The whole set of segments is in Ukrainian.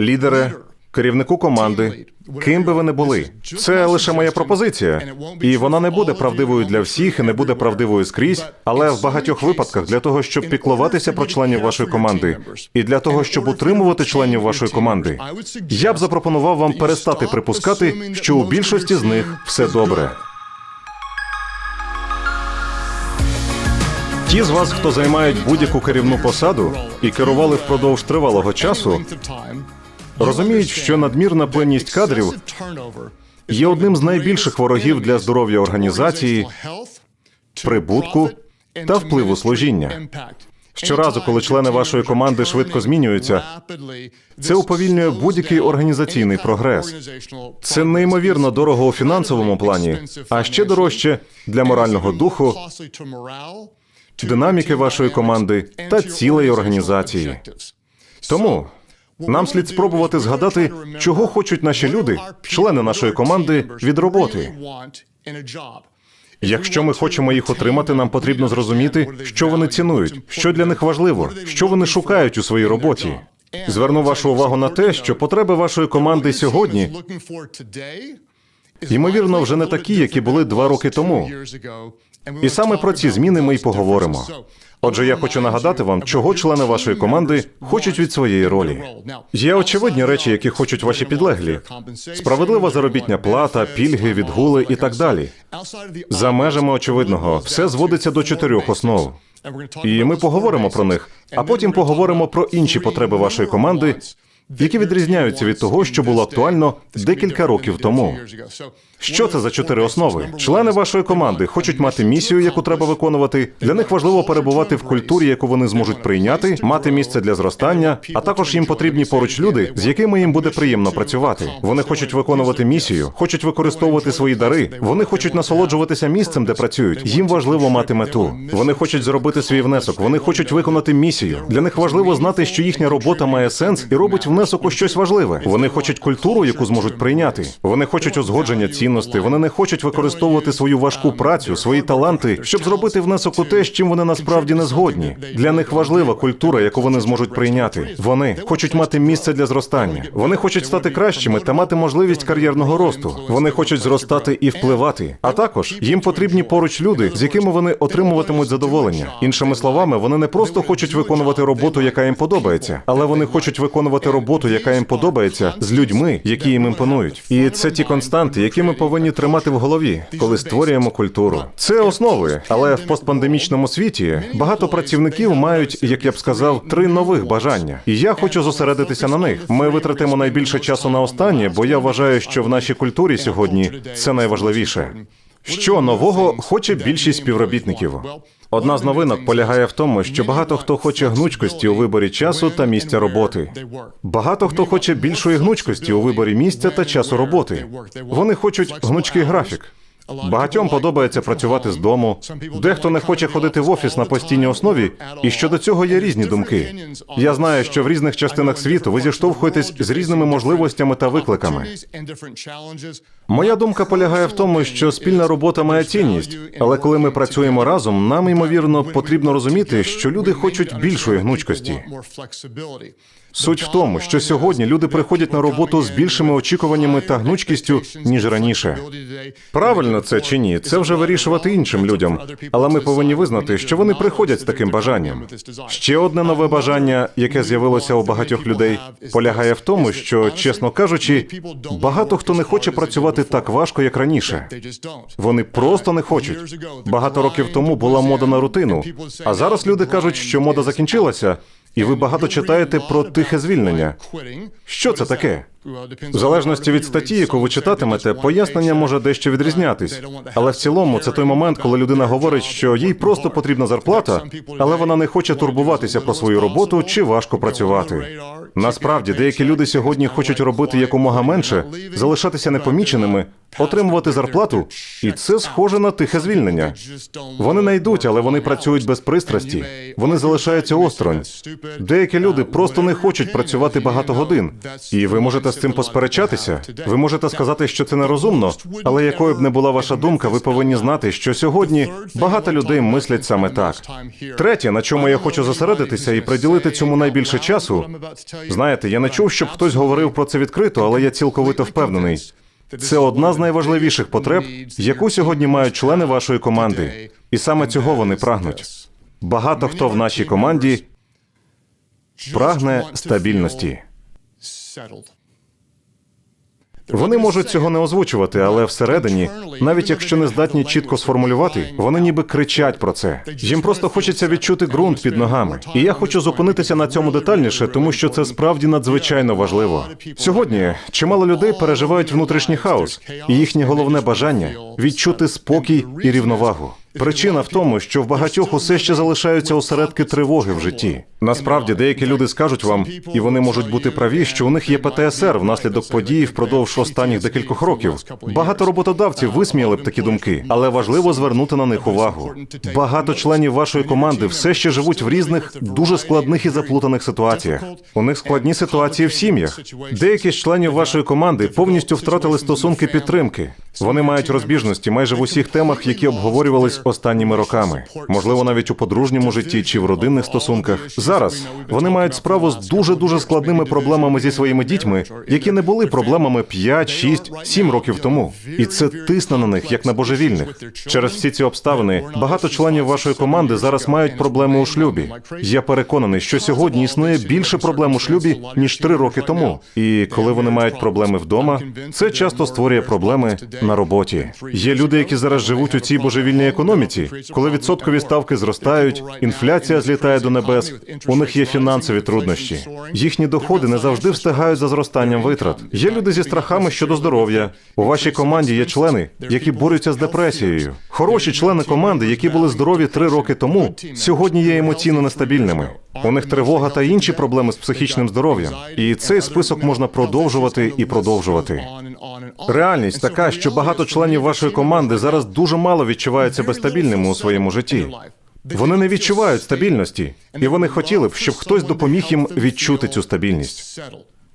лідере, керівнику команди, ким би ви не були. Це лише моя пропозиція, і вона не буде правдивою для всіх і не буде правдивою скрізь, але в багатьох випадках для того, щоб піклуватися про членів вашої команди, і для того, щоб утримувати членів вашої команди, я б запропонував вам перестати припускати, що у більшості з них все добре. Ті з вас, хто займають будь-яку керівну посаду і керували впродовж тривалого часу, розуміють, що надмірна пильність кадрів є одним з найбільших ворогів для здоров'я організації, прибутку та впливу служіння. Щоразу, коли члени вашої команди швидко змінюються, це уповільнює будь-який організаційний прогрес. Це неймовірно дорого у фінансовому плані, а ще дорожче для морального духу, динаміки вашої команди та цілої організації. Тому нам слід спробувати згадати, чого хочуть наші люди, члени нашої команди, від роботи. Якщо ми хочемо їх отримати, нам потрібно зрозуміти, що вони цінують, що для них важливо, що вони шукають у своїй роботі. Зверну вашу увагу на те, що потреби вашої команди сьогодні ймовірно вже не такі, які були два роки тому. І саме про ці зміни ми й поговоримо. Отже, я хочу нагадати вам, чого члени вашої команди хочуть від своєї ролі. Є очевидні речі, які хочуть ваші підлеглі: справедлива заробітня плата, пільги, відгули і так далі. За межами очевидного, все зводиться до чотирьох основ. І ми поговоримо про них, а потім поговоримо про інші потреби вашої команди, які відрізняються від того, що було актуально декілька років тому. Що це за чотири основи? Члени вашої команди хочуть мати місію, яку треба виконувати. Для них важливо перебувати в культурі, яку вони зможуть прийняти, мати місце для зростання, а також їм потрібні поруч люди, з якими їм буде приємно працювати. Вони хочуть виконувати місію, хочуть використовувати свої дари. Вони хочуть насолоджуватися місцем, де працюють. Їм важливо мати мету. Вони хочуть зробити свій внесок. Вони хочуть виконати місію. Для них важливо знати, що їхня робота має сенс і робить внесок у щось важливе. Вони хочуть культуру, яку зможуть прийняти. Вони хочуть узгодження цінностей. Вони не хочуть використовувати свою важку працю, свої таланти, щоб зробити внесок у те, з чим вони насправді не згодні. Для них важлива культура, яку вони зможуть прийняти. Вони хочуть мати місце для зростання. Вони хочуть стати кращими та мати можливість кар'єрного росту. Вони хочуть зростати і впливати. А також їм потрібні поруч люди, з якими вони отримуватимуть задоволення. Іншими словами, вони не просто хочуть виконувати роботу, яка їм подобається, але вони хочуть виконувати роботу, яка їм подобається, з людьми, які їм імпонують. І це ті константи, які ми повинні тримати в голові, коли створюємо культуру. Це основи, але в постпандемічному світі багато працівників мають, як я б сказав, три нових бажання. І я хочу зосередитися на них. Ми витратимо найбільше часу на останнє, бо я вважаю, що в нашій культурі сьогодні це найважливіше. Що нового хоче більшість співробітників? Одна з новинок полягає в тому, що багато хто хоче гнучкості у виборі часу та місця роботи. Багато хто хоче більшої гнучкості у виборі місця та часу роботи. Вони хочуть гнучкий графік. Багатьом подобається працювати з дому. Дехто не хоче ходити в офіс на постійній основі, і щодо цього є різні думки. Я знаю, що в різних частинах світу ви зіштовхуєтесь з різними можливостями та викликами. Моя думка полягає в тому, що спільна робота має цінність, але коли ми працюємо разом, нам ймовірно потрібно розуміти, що люди хочуть більшої гнучкості. Суть в тому, що сьогодні люди приходять на роботу з більшими очікуваннями та гнучкістю ніж раніше. Правильно це чи ні? Це вже вирішувати іншим людям, але ми повинні визнати, що вони приходять з таким бажанням. Ще одне нове бажання, яке з'явилося у багатьох людей, полягає в тому, що, чесно кажучи, багато хто не хоче працювати так важко, як раніше. Вони просто не хочуть. Багато років тому була мода на рутину, а зараз люди кажуть, що мода закінчилася. І ви багато читаєте про тихе звільнення. Що це таке? В залежності від статті, яку ви читатимете, пояснення може дещо відрізнятись. Але в цілому це той момент, коли людина говорить, що їй просто потрібна зарплата, але вона не хоче турбуватися про свою роботу чи важко працювати. Насправді, деякі люди сьогодні хочуть робити якомога менше, залишатися непоміченими, отримувати зарплату, і це схоже на тихе звільнення. Вони не йдуть, але вони працюють без пристрасті. Вони залишаються осторонь. Деякі люди просто не хочуть працювати багато годин. І ви можете з цим посперечатися. Ви можете сказати, що це нерозумно, але якою б не була ваша думка, ви повинні знати, що сьогодні багато людей мислять саме так. Третє, на чому я хочу зосередитися і приділити цьому найбільше часу. Знаєте, я не чув, щоб хтось говорив про це відкрито, але я цілковито впевнений. Це одна з найважливіших потреб, яку сьогодні мають члени вашої команди, і саме цього вони прагнуть. Багато хто в нашій команді прагне стабільності. Вони можуть цього не озвучувати, але всередині, навіть якщо не здатні чітко сформулювати, вони ніби кричать про це. Їм просто хочеться відчути ґрунт під ногами. І я хочу зупинитися на цьому детальніше, тому що це справді надзвичайно важливо. Сьогодні чимало людей переживають внутрішній хаос, і їхнє головне бажання відчути спокій і рівновагу. Причина в тому, що в багатьох усе ще залишаються осередки тривоги в житті. Насправді, деякі люди скажуть вам, і вони можуть бути праві, що у них є ПТСР внаслідок подій впродовж останніх декількох років. Багато роботодавців висміяли б такі думки, але важливо звернути на них увагу. Багато членів вашої команди все ще живуть в різних дуже складних і заплутаних ситуаціях. У них складні ситуації в сім'ях. Деякі з членів вашої команди повністю втратили стосунки підтримки. Вони мають розбіжності майже в усіх темах, які обговорювались останніми роками, можливо, навіть у подружньому житті чи в родинних стосунках. Зараз вони мають справу з дуже дуже складними проблемами зі своїми дітьми, які не були проблемами 5, 6, 7 років тому. І це тисне на них як на божевільних. Через всі ці обставини багато членів вашої команди зараз мають проблеми у шлюбі. Я переконаний, що сьогодні існує більше проблем у шлюбі ніж три роки тому. І коли вони мають проблеми вдома, це часто створює проблеми на роботі. Є люди, які зараз живуть у цій божевільній економіці, коли відсоткові ставки зростають, інфляція злітає до небес. У них є фінансові труднощі. Їхні доходи не завжди встигають за зростанням витрат. Є люди зі страхами щодо здоров'я. У вашій команді є члени, які борються з депресією. Хороші члени команди, які були здорові три роки тому, сьогодні є емоційно нестабільними. У них тривога та інші проблеми з психічним здоров'ям. І цей список можна продовжувати і продовжувати. Реальність така, що багато членів вашої команди зараз дуже мало відчувають себе стабільними у своєму житті. Вони не відчувають стабільності, і вони хотіли б, щоб хтось допоміг їм відчути цю стабільність.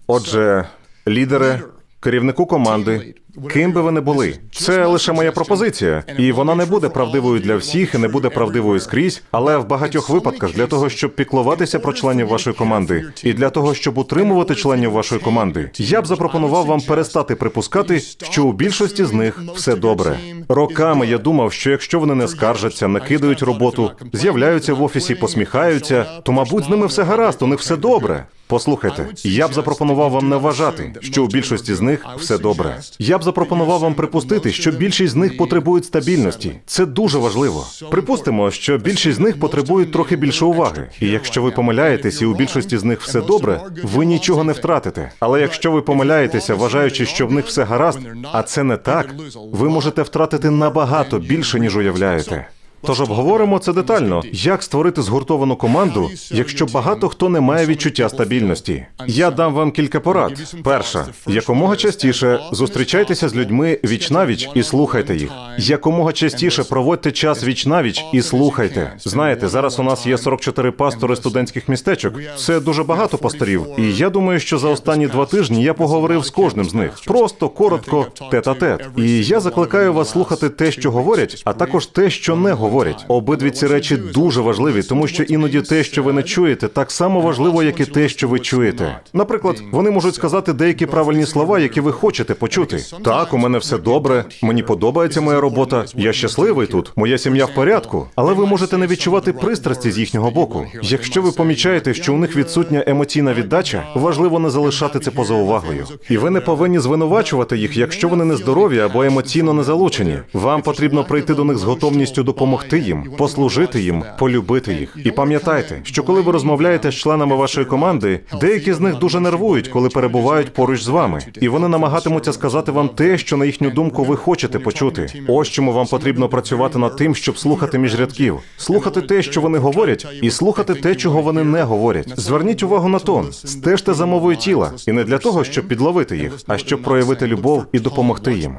Отже, лідери, керівнику команди, ким би ви не були, це лише моя пропозиція, і вона не буде правдивою для всіх і не буде правдивою скрізь, але в багатьох випадках для того, щоб піклуватися про членів вашої команди, і для того, щоб утримувати членів вашої команди, я б запропонував вам перестати припускати, що у більшості з них все добре. Роками я думав, що якщо вони не скаржаться, не кидають роботу, з'являються в офісі, посміхаються, то мабуть з ними все гаразд, у них все добре. Послухайте, я б запропонував вам не вважати, що у більшості з них все добре. Я б запропонував вам припустити, що більшість з них потребують стабільності. Це дуже важливо. Припустимо, що більшість з них потребують трохи більше уваги. І якщо ви помиляєтесь, і у більшості з них все добре, ви нічого не втратите. Але якщо ви помиляєтеся, вважаючи, що в них все гаразд, а це не так, ви можете втратити набагато більше ніж уявляєте. Тож обговоримо це детально, як створити згуртовану команду, якщо багато хто не має відчуття стабільності. Я дам вам кілька порад. Перша, якомога частіше зустрічайтеся з людьми віч навіч і слухайте їх. Якомога частіше проводьте час віч навіч і слухайте. Знаєте, зараз у нас є 44 пастори студентських містечок. Це дуже багато пасторів. І я думаю, що за останні два тижні я поговорив з кожним з них. Просто коротко, тет-а-тет. І я закликаю вас слухати те, що говорять, а також те, що не говорять. Обидві ці речі дуже важливі, тому що іноді те, що ви не чуєте, так само важливо, як і те, що ви чуєте. Наприклад, вони можуть сказати деякі правильні слова, які ви хочете почути. Так, у мене все добре, мені подобається моя робота, я щасливий тут, моя сім'я в порядку. Але ви можете не відчувати пристрасті з їхнього боку. Якщо ви помічаєте, що у них відсутня емоційна віддача, важливо не залишати це поза увагою. І ви не повинні звинувачувати їх, якщо вони нездорові або емоційно не залучені. Вам потрібно прийти до них з готовністю допомогти допомогти їм, послужити їм, полюбити їх. І пам'ятайте, що коли ви розмовляєте з членами вашої команди, деякі з них дуже нервують, коли перебувають поруч з вами, і вони намагатимуться сказати вам те, що на їхню думку ви хочете почути. Ось чому вам потрібно працювати над тим, щоб слухати між рядків, слухати те, що вони говорять, і слухати те, чого вони не говорять. Зверніть увагу на тон, стежте за мовою тіла, і не для того, щоб підловити їх, а щоб проявити любов і допомогти їм.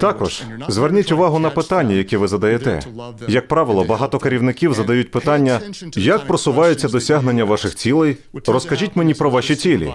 Також зверніть увагу на питання, які ви задаєте. Як правило, багато керівників задають питання, як просуваються досягнення ваших цілей. Розкажіть мені про ваші цілі.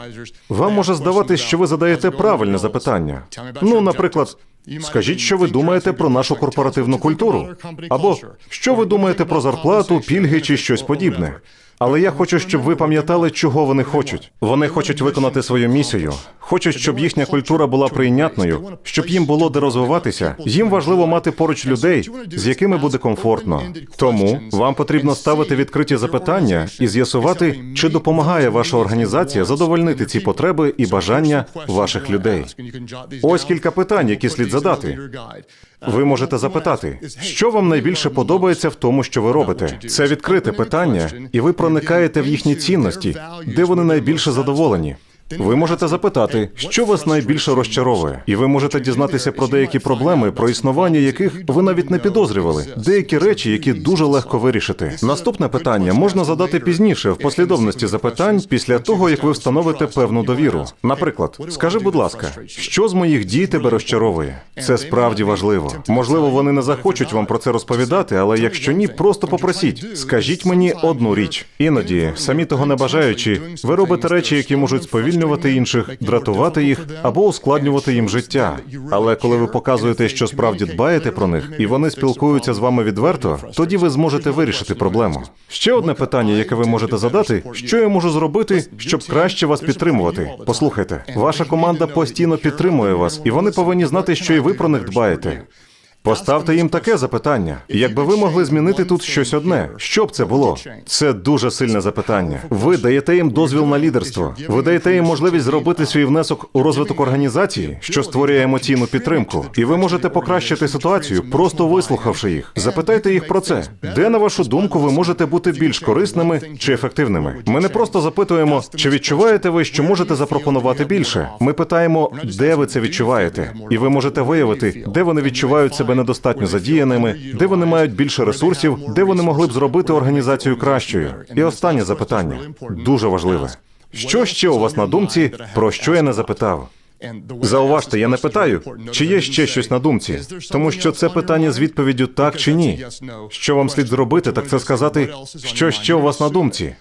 Вам може здаватись, що ви задаєте правильне запитання. Ну, наприклад. Скажіть, що ви думаєте про нашу корпоративну культуру, або що ви думаєте про зарплату, пільги чи щось подібне. Але я хочу, щоб ви пам'ятали, чого вони хочуть. Вони хочуть виконати свою місію, хочуть, щоб їхня культура була прийнятною, щоб їм було де розвиватися. Їм важливо мати поруч людей, з якими буде комфортно. Тому вам потрібно ставити відкриті запитання і з'ясувати, чи допомагає ваша організація задовольнити ці потреби і бажання ваших людей. Ось кілька питань, які слід задати. Ви можете запитати, що вам найбільше подобається в тому, що ви робите. Це відкрите питання, і ви проникаєте в їхні цінності, де вони найбільше задоволені. Ви можете запитати, що вас найбільше розчаровує, і ви можете дізнатися про деякі проблеми, про існування яких ви навіть не підозрювали, деякі речі, які дуже легко вирішити. Наступне питання можна задати пізніше в послідовності запитань після того, як ви встановите певну довіру. Наприклад, скажи, будь ласка, що з моїх дій тебе розчаровує? Це справді важливо. Можливо, вони не захочуть вам про це розповідати, але якщо ні, просто попросіть. Скажіть мені одну річ. Іноді, самі того не бажаючи, ви робите речі, які можуть сповільнювати інших, дратувати їх або ускладнювати їм життя. Але коли ви показуєте, що справді дбаєте про них, і вони спілкуються з вами відверто, тоді ви зможете вирішити проблему. Ще одне питання, яке ви можете задати: що я можу зробити, щоб краще вас підтримувати? Послухайте, ваша команда постійно підтримує вас, і вони повинні знати, що і ви про них дбаєте. Поставте їм таке запитання. Якби ви могли змінити тут щось одне, що б це було? Це дуже сильне запитання. Ви даєте їм дозвіл на лідерство. Ви даєте їм можливість зробити свій внесок у розвиток організації, що створює емоційну підтримку. І ви можете покращити ситуацію, просто вислухавши їх. Запитайте їх про це. Де, на вашу думку, ви можете бути більш корисними чи ефективними? Ми не просто запитуємо, чи відчуваєте ви, що можете запропонувати більше. Ми питаємо, де ви це відчуваєте, і ви можете виявити, де вони відчувають себе недостатньо задіяними, де вони мають більше ресурсів, де вони могли б зробити організацію кращою. І останнє запитання дуже важливе. Що ще у вас на думці, про що я не запитав? Зауважте, я не питаю, чи є ще щось на думці, тому що це питання з відповіддю так чи ні. Що вам слід зробити, так це сказати, що ще у вас на думці.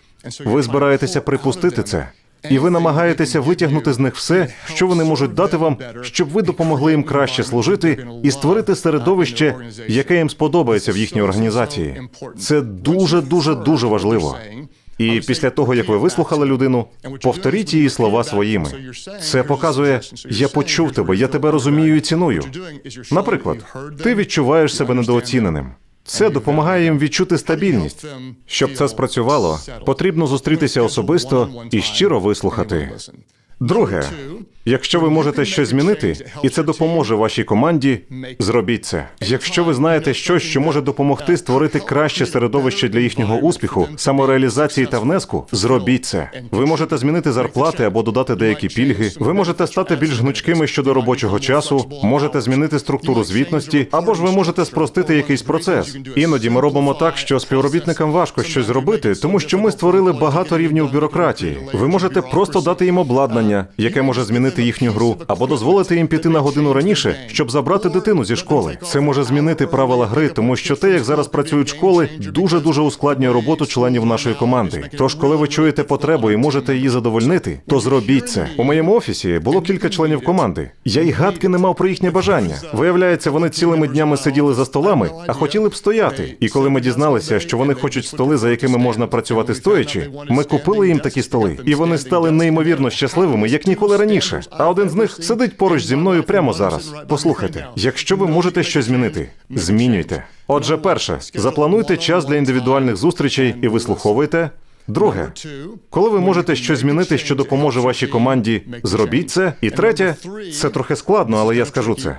Ви збираєтеся припустити це. І ви намагаєтеся витягнути з них все, що вони можуть дати вам, щоб ви допомогли їм краще служити і створити середовище, яке їм сподобається в їхній організації. Це дуже дуже дуже важливо. І після того, як ви вислухали людину, повторіть її слова своїми. Це показує, я почув тебе, я тебе розумію і ціную. Наприклад, ти відчуваєш себе недооціненим. Це допомагає їм відчути стабільність. Щоб це спрацювало, потрібно зустрітися особисто і щиро вислухати. Друге, якщо ви можете щось змінити, і це допоможе вашій команді, зробіть це. Якщо ви знаєте щось, що може допомогти створити краще середовище для їхнього успіху, самореалізації та внеску, зробіть це. Ви можете змінити зарплати або додати деякі пільги. Ви можете стати більш гнучкими щодо робочого часу, можете змінити структуру звітності, або ж ви можете спростити якийсь процес. Іноді ми робимо так, що співробітникам важко щось зробити, тому що ми створили багато рівнів бюрократії. Ви можете просто дати їм обладнання, яке може змінити їхню гру, або дозволити їм піти на годину раніше, щоб забрати дитину зі школи. Це може змінити правила гри, тому що те, як зараз працюють школи, дуже дуже ускладнює роботу членів нашої команди. Тож, коли ви чуєте потребу і можете її задовольнити, то зробіть це. У моєму офісі було кілька членів команди. Я й гадки не мав про їхнє бажання. Виявляється, вони цілими днями сиділи за столами, а хотіли б стояти. І коли ми дізналися, що вони хочуть столи, за якими можна працювати стоячи, ми купили їм такі столи, і вони стали неймовірно щасливими, як ніколи раніше. А один з них сидить поруч зі мною прямо зараз. Послухайте, якщо ви можете щось змінити, змінюйте. Отже, перше, заплануйте час для індивідуальних зустрічей і вислуховуйте. Друге, коли ви можете щось змінити, що допоможе вашій команді, зробіть це. І третє, це трохи складно, але я скажу це.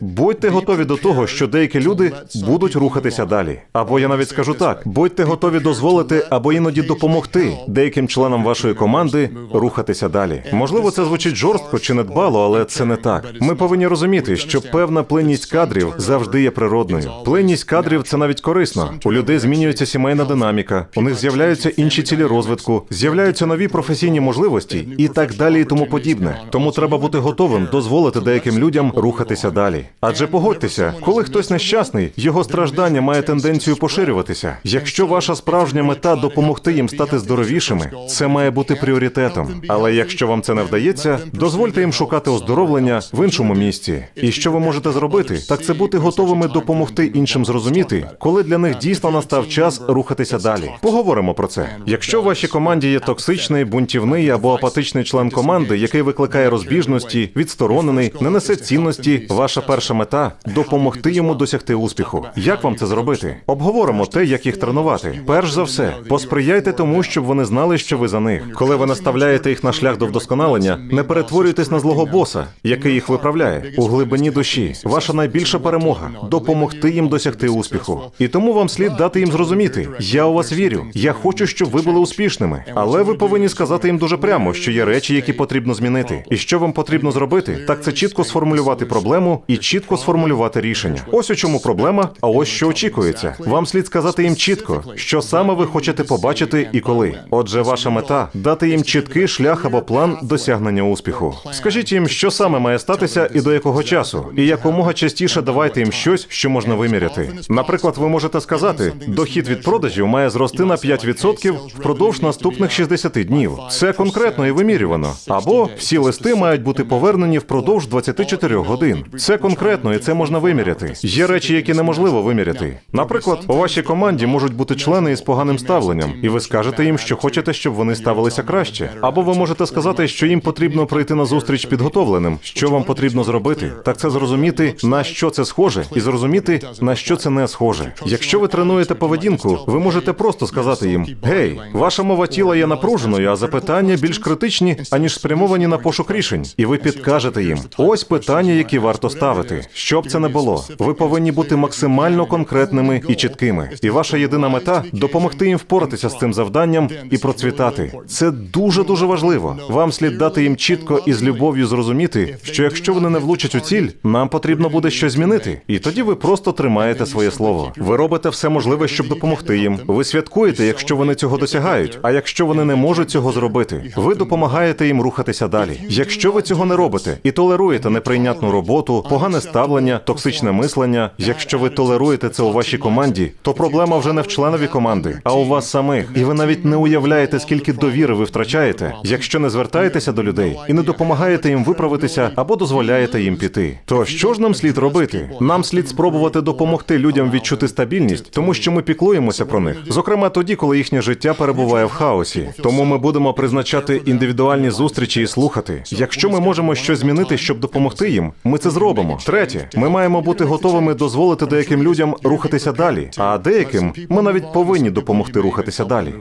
Будьте готові до того, що деякі люди будуть рухатися далі. Або я навіть скажу так: будьте готові дозволити або іноді допомогти деяким членам вашої команди рухатися далі. Можливо, це звучить жорстко чи недбало, але це не так. Ми повинні розуміти, що певна плинність кадрів завжди є природною. Плинність кадрів це навіть корисно. У людей змінюється сімейна динаміка, у них з'являються інші цілі розвитку, з'являються нові професійні можливості і так далі, і тому подібне. Тому треба бути готовим дозволити деяким людям рухатися далі. Адже погодьтеся, коли хтось нещасний, його страждання має тенденцію поширюватися. Якщо ваша справжня мета допомогти їм стати здоровішими, це має бути пріоритетом. Але якщо вам це не вдається, дозвольте їм шукати оздоровлення в іншому місці. І що ви можете зробити, так це бути готовими допомогти іншим зрозуміти, коли для них дійсно настав час рухатися далі. Поговоримо про це. Якщо в вашій команді є токсичний, бунтівний або апатичний член команди, який викликає розбіжності, відсторонений, не несе цінності, ваша перша мета допомогти йому досягти успіху. Як вам це зробити? Обговоримо те, як їх тренувати. Перш за все, посприяйте тому, щоб вони знали, що ви за них. Коли ви наставляєте їх на шлях до вдосконалення, не перетворюйтесь на злого боса, який їх виправляє у глибині душі. Ваша найбільша перемога допомогти їм досягти успіху. І тому вам слід дати їм зрозуміти: я у вас вірю. Я хочу, щоб ви були успішними. Але ви повинні сказати їм дуже прямо, що є речі, які потрібно змінити. І що вам потрібно зробити, так це чітко сформулювати проблему і чітко сформулювати рішення. Ось у чому проблема, а ось що очікується. Вам слід сказати їм чітко, що саме ви хочете побачити і коли. Отже, ваша мета дати їм чіткий шлях або план досягнення успіху. Скажіть їм, що саме має статися і до якого часу, і якомога частіше давайте їм щось, що можна виміряти. Наприклад, ви можете сказати, дохід від продажів має зрости на 5% впродовж наступних 60 днів. Це конкретно і вимірювано. Або всі листи мають бути повернені впродовж 24 годин. Це конкретно і це можна виміряти. Є речі, які неможливо виміряти. Наприклад, у вашій команді можуть бути члени із поганим ставленням, і ви скажете їм, що хочете, щоб вони ставилися краще. Або ви можете сказати, що їм потрібно прийти на зустріч підготовленим. Що вам потрібно зробити? Так це зрозуміти, на що це схоже, і зрозуміти, на що це не схоже. Якщо ви тренуєте поведінку, ви можете просто сказати їм: Гей, ваша мова тіла є напруженою, а запитання більш критичні, аніж спрямовані на пошук рішень. І ви підкажете їм: ось питання, які варто ставити. Щоб це не було, ви повинні бути максимально конкретними і чіткими. І ваша єдина мета допомогти їм впоратися з цим завданням і процвітати. Це дуже дуже важливо. Вам слід дати їм чітко і з любов'ю зрозуміти, що якщо вони не влучать у ціль, нам потрібно буде щось змінити. І тоді ви просто тримаєте своє слово. Ви робите все можливе, щоб допомогти їм. Ви святкуєте, якщо вони цього досягають. А якщо вони не можуть цього зробити, ви допомагаєте їм рухатися далі. Якщо ви цього не робите і толеруєте неприйнятну роботу, погане ставлення, токсичне мислення. Якщо ви толеруєте це у вашій команді, то проблема вже не в членові команди, а у вас самих. І ви навіть не уявляєте, скільки довіри ви втрачаєте, якщо не звертаєтеся до людей і не допомагаєте їм виправитися або дозволяєте їм піти. То що ж нам слід робити? Нам слід спробувати допомогти людям відчути стабільність, тому що ми піклуємося про них, зокрема тоді, коли їхнє життя перебуває в хаосі. Тому ми будемо призначати індивідуальні зустрічі і слухати. Якщо ми можемо щось змінити, щоб допомогти їм, ми це зробимо. Третє, ми маємо бути готовими дозволити деяким людям рухатися далі, а деяким ми навіть повинні допомогти рухатися далі.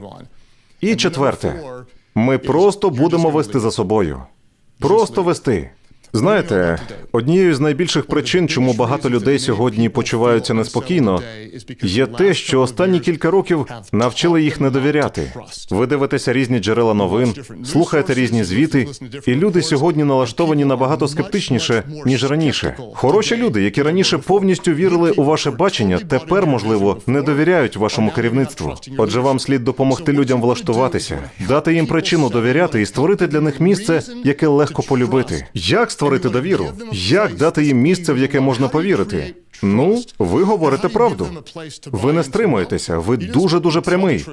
І четверте, ми просто будемо вести за собою. Просто вести. Знаєте, однією з найбільших причин, чому багато людей сьогодні почуваються неспокійно, є те, що останні кілька років навчили їх не довіряти. Ви дивитеся різні джерела новин, слухаєте різні звіти, і люди сьогодні налаштовані набагато скептичніше ніж раніше. Хороші люди, які раніше повністю вірили у ваше бачення, тепер можливо не довіряють вашому керівництву. Отже, вам слід допомогти людям влаштуватися, дати їм причину довіряти і створити для них місце, яке легко полюбити. Як створити довіру? Як дати їм місце, в яке можна повірити? Ну, ви говорите правду. Ви не стримуєтеся, ви дуже дуже прямий.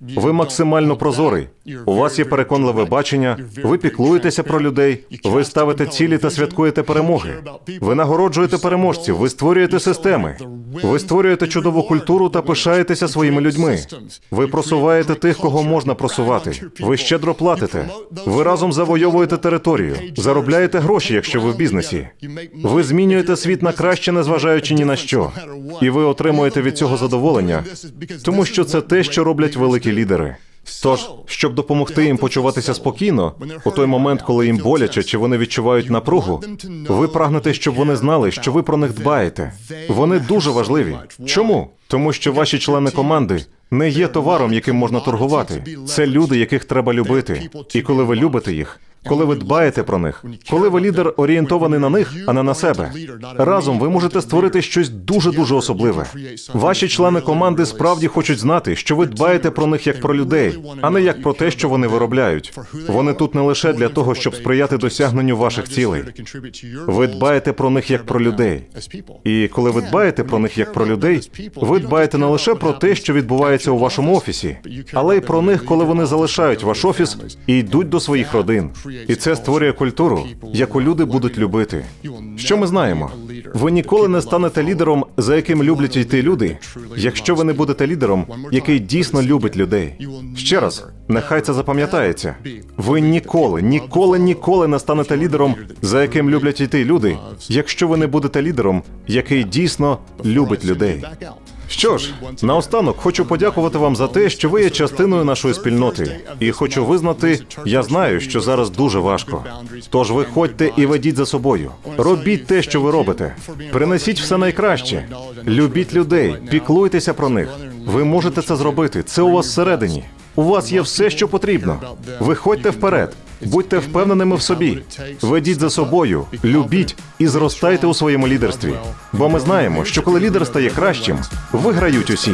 Ви максимально прозорий. У вас є переконливе бачення, ви піклуєтеся про людей, ви ставите цілі та святкуєте перемоги. Ви нагороджуєте переможців, ви створюєте системи, ви створюєте чудову культуру та пишаєтеся своїми людьми. Ви просуваєте тих, кого можна просувати. Ви щедро платите. Ви разом завойовуєте територію, заробляєте гроші, якщо ви в бізнесі. Ви змінюєте світ на краще, незважаючи ні на що. І ви отримуєте від цього задоволення, тому що це те, що роблять великі лідери. Тож, щоб допомогти їм почуватися спокійно, у той момент, коли їм боляче чи вони відчувають напругу, ви прагнете, щоб вони знали, що ви про них дбаєте. Вони дуже важливі. Чому? Тому що ваші члени команди не є товаром, яким можна торгувати. Це люди, яких треба любити. І коли ви любите їх, коли ви дбаєте про них, коли ви лідер орієнтований на них, а не на себе, разом ви можете створити щось дуже дуже особливе. Ваші члени команди справді хочуть знати, що ви дбаєте про них як про людей, а не як про те, що вони виробляють. Вони тут не лише для того, щоб сприяти досягненню ваших цілей. Ви дбаєте про них як про людей. І коли ви дбаєте про них як про людей, ви дбаєте не лише про те, що відбувається у вашому офісі, але й про них, коли вони залишають ваш офіс і йдуть до своїх родин. І це створює культуру, яку люди будуть любити. Що ми знаємо? Ви ніколи не станете лідером, за яким люблять йти люди, якщо ви не будете лідером, який дійсно любить людей. Ще раз, нехай це запам'ятається. Ви ніколи, ніколи, ніколи не станете лідером, за яким люблять йти люди, якщо ви не будете лідером, який дійсно любить людей. Що ж, наостанок хочу подякувати вам за те, що ви є частиною нашої спільноти, і хочу визнати, я знаю, що зараз дуже важко. Тож виходьте і ведіть за собою. Робіть те, що ви робите. Принесіть все найкраще. Любіть людей, піклуйтеся про них. Ви можете це зробити. Це у вас всередині. У вас є все, що потрібно. Виходьте вперед. Будьте впевненими в собі, ведіть за собою, любіть і зростайте у своєму лідерстві. Бо ми знаємо, що коли лідер стає кращим, виграють усі.